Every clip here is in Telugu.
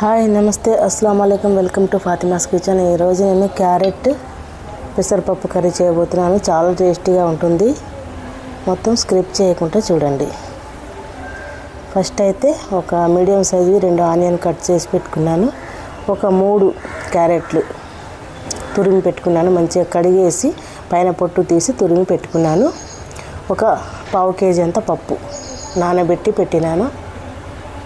హాయ్ నమస్తే అస్సలం అయికం వెల్కమ్ టు ఫాతిమాస్ కిచెన్. ఈరోజు నేను క్యారెట్ పెసరపప్పు కర్రీ చేయబోతున్నాను. చాలా టేస్టీగా ఉంటుంది. మొత్తం స్క్రిప్ చేయకుండా చూడండి. ఫస్ట్ అయితే ఒక మీడియం సైజు రెండు ఆనియన్ కట్ చేసి పెట్టుకున్నాను. ఒక మూడు క్యారెట్లు తురిమి పెట్టుకున్నాను. మంచిగా కడిగేసి పైన పొట్టు తీసి తురిమి పెట్టుకున్నాను. ఒక పావు కేజీ అంత పప్పు నానబెట్టి పెట్టినాను.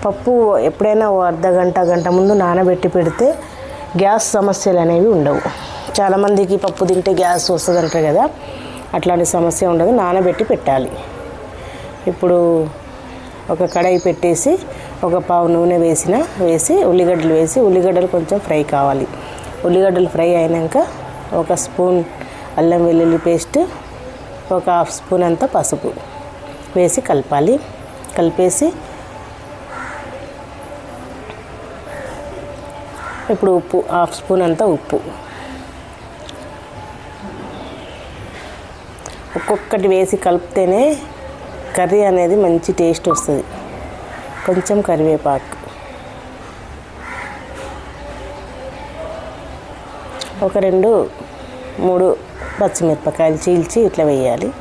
పప్పు ఎప్పుడైనా ఓ అర్ధ గంట గంట ముందు నానబెట్టి పెడితే గ్యాస్ సమస్యలు అనేవి ఉండవు. చాలామందికి పప్పు తింటే గ్యాస్ వస్తుంది అంటారు కదా అట్లాంటి సమస్య ఉండదు. నానబెట్టి పెట్టాలి. ఇప్పుడు ఒక కడాయి పెట్టేసి ఒక పావు నూనె వేసిన వేసి ఉల్లిగడ్డలు వేసి ఉల్లిగడ్డలు కొంచెం ఫ్రై కావాలి. ఉల్లిగడ్డలు ఫ్రై అయినాక ఒక స్పూన్ అల్లం వెల్లుల్లి పేస్ట్ ఒక హాఫ్ స్పూన్ అంత పసుపు వేసి కలపాలి. కలిపేసి ఇప్పుడు ఉప్పు హాఫ్ స్పూన్ అంతా ఉప్పు. ఒక్కొక్కటి వేసి కలిపితేనే కర్రీ అనేది మంచి టేస్ట్ వస్తుంది. కొంచెం కరివేపాకు. ఒక రెండు మూడు పచ్చిమిరపకాయలు చీల్చి ఇట్లా వేయాలి.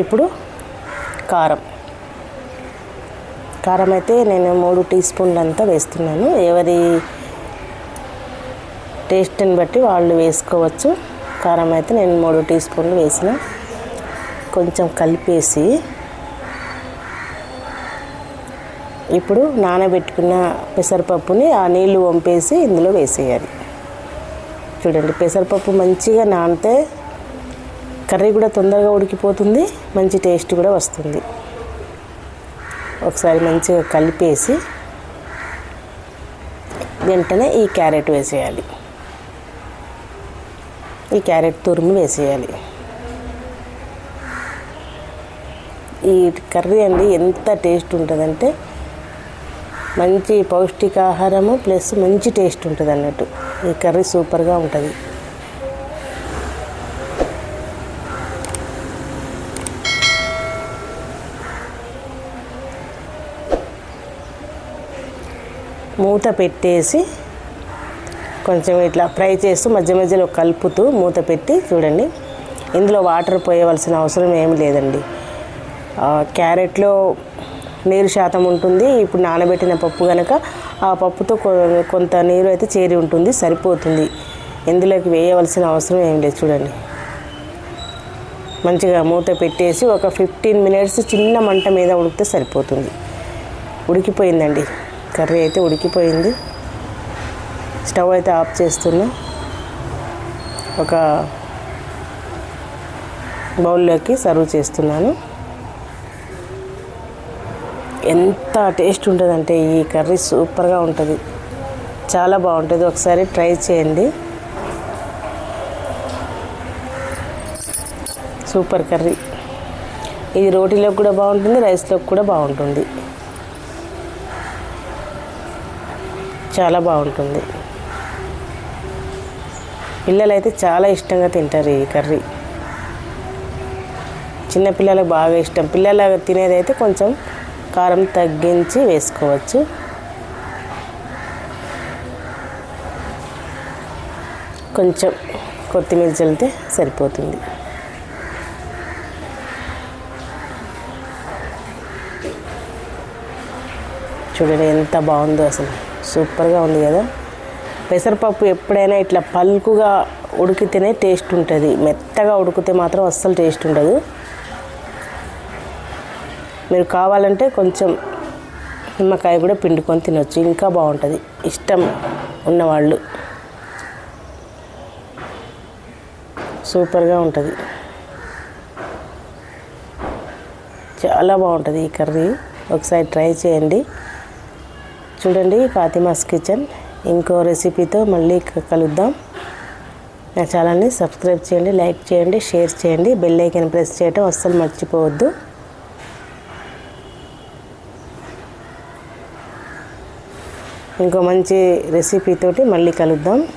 ఇప్పుడు కారం. కారం అయితే నేను మూడు టీ స్పూన్లు అంతా వేస్తున్నాను. ఎవరి టేస్ట్ని బట్టి వాళ్ళు వేసుకోవచ్చు. కారం అయితే నేను మూడు టీ స్పూన్లు వేసిన. కొంచెం కలిపేసి ఇప్పుడు నానబెట్టుకున్న పెసరపప్పుని ఆ నీళ్ళు వంపేసి ఇందులో వేసేయాలి. చూడండి పెసరపప్పు మంచిగా నానితే కర్రీ కూడా తొందరగా ఉడికిపోతుంది మంచి టేస్ట్ కూడా వస్తుంది. ఒకసారి మంచిగా కలిపేసి వెంటనే ఈ క్యారెట్ వేసేయాలి. ఈ క్యారెట్ తురుము వేసేయాలి. ఈ కర్రీ అండి ఎంత టేస్ట్ ఉంటుందంటే మంచి పౌష్టికాహారము ప్లస్ మంచి టేస్ట్ ఉంటుంది అన్నట్టు ఈ కర్రీ సూపర్గా ఉంటుంది. మూత పెట్టేసి కొంచెం ఇట్లా ఫ్రై చేస్తూ మధ్య మధ్యలో కలుపుతూ మూత పెట్టి చూడండి. ఇందులో వాటర్ పోయవలసిన అవసరం ఏమి లేదండి. క్యారెట్లో నీరు శాతం ఉంటుంది. ఇప్పుడు నానబెట్టిన పప్పు కనుక ఆ పప్పుతో కొ- కొంత నీరు అయితే చేరి ఉంటుంది సరిపోతుంది. ఇందులోకి వేయవలసిన అవసరం ఏం లేదు చూడండి. మంచిగా మూత పెట్టేసి ఒక ఫిఫ్టీన్ మినిట్స్ చిన్న మంట మీద ఉడికితే సరిపోతుంది. ఉడికిపోయిందండి. కర్రీ అయితే ఉడికిపోయింది. స్టవ్ అయితే ఆఫ్ చేస్తున్నా. ఒక బౌల్లోకి సర్వ్ చేస్తున్నాను. ఎంత టేస్ట్ ఉంటుందంటే ఈ కర్రీ సూపర్గా ఉంటుంది. చాలా బాగుంటుంది. ఒకసారి ట్రై చేయండి. Super curry. ఇది రోటీలోకి కూడా బాగుంటుంది రైస్లోకి కూడా బాగుంటుంది. చాలా బాగుంటుంది. పిల్లలైతే చాలా ఇష్టంగా తింటారు ఈ కర్రీ. చిన్నపిల్లలకు బాగా ఇష్టం. పిల్లలు తినేదైతే కొంచెం కారం తగ్గించి వేసుకోవచ్చు. కొంచెం కొత్తిమీర చల్లితే సరిపోతుంది. చూడండి ఎంత బాగుందో అసలు. సూపర్గా ఉంది కదా. పెసరపప్పు ఎప్పుడైనా ఇట్లా పలుకుగా ఉడికితేనే టేస్ట్ ఉంటుంది. మెత్తగా ఉడికితే మాత్రం అస్సలు టేస్ట్ ఉండదు. మీరు కావాలంటే కొంచెం నిమ్మకాయ కూడా పిండుకొని తినొచ్చు. ఇంకా బాగుంటుంది. ఇష్టం ఉన్నవాళ్ళు. సూపర్గా ఉంటుంది. చాలా బాగుంటుంది ఈ కర్రీ. ఒకసారి ట్రై చేయండి. చూడండి ఫాతిమాస్ కిచెన్. ఇంకో రెసిపీతో మళ్ళీ కలుద్దాం. నా ఛానల్ని సబ్స్క్రైబ్ చేయండి లైక్ చేయండి షేర్ చేయండి. బెల్ ఐకన్ ప్రెస్ చేయటం అస్సలు మర్చిపోవద్దు. ఇంకో మంచి రెసిపీతోటి మళ్ళీ కలుద్దాం.